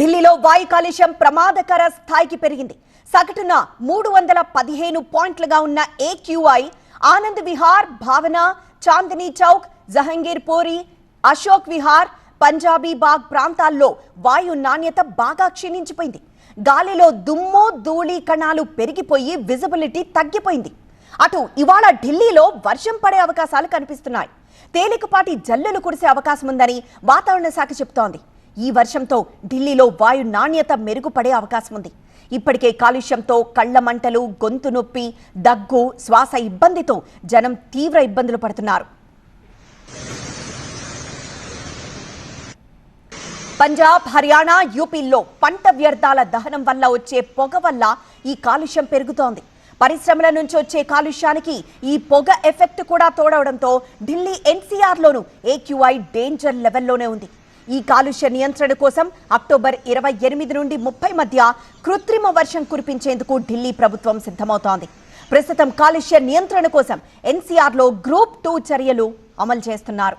ఢిల్లీలో వాయు కాలుష్యం ప్రమాదకర స్థాయికి పెరిగింది. సగటున మూడు వందల పదిహేను పాయింట్లుగా ఉన్న ఏక్యూఐ ఆనంద్ విహార్ భావన చాందినీ చౌక్ జహంగీర్ పూరి అశోక్ విహార్ పంజాబీ బాగ్ ప్రాంతాల్లో వాయు నాణ్యత బాగా క్షీణించిపోయింది. గాలిలో దుమ్ము ధూళి కణాలు పెరిగిపోయి విజిబిలిటీ తగ్గిపోయింది. అటు ఇవాళ ఢిల్లీలో వర్షం పడే అవకాశాలు కనిపిస్తున్నాయి. తేలికపాటి జల్లులు కురిసే అవకాశం ఉందని వాతావరణ శాఖ చెబుతోంది ఈ వర్షంతో ఢిల్లీలో వాయు నాణ్యత మెరుగుపడే అవకాశం ఉంది. ఇప్పటికే కాలుష్యంతో కళ్ళ మంటలు గొంతు నొప్పి దగ్గు శ్వాస ఇబ్బందితో జనం తీవ్ర ఇబ్బందులు పడుతున్నారు. పంజాబ్ హర్యానా యూపీల్లో పంట వ్యర్థాల దహనం వల్ల వచ్చే పొగ వల్ల ఈ కాలుష్యం పెరుగుతోంది. పరిశ్రమల నుంచి వచ్చే కాలుష్యానికి ఈ పొగ ఎఫెక్ట్ కూడా తోడవడంతో ఢిల్లీ ఎన్సీఆర్లోనూ ఏక్యూఐ డేంజర్ లెవెల్లోనే ఉంది. ఈ కాలుష్య నియంత్రణ కోసం అక్టోబర్ ఇరవై ఎనిమిది నుండి ముప్పై మధ్య కృత్రిమ వర్షం కురిపించేందుకు ఢిల్లీ ప్రభుత్వం సిద్ధమవుతోంది. ప్రస్తుతం కాలుష్య నియంత్రణ కోసం ఎన్సీఆర్లో గ్రూప్ టూ చర్యలు అమలు చేస్తున్నారు.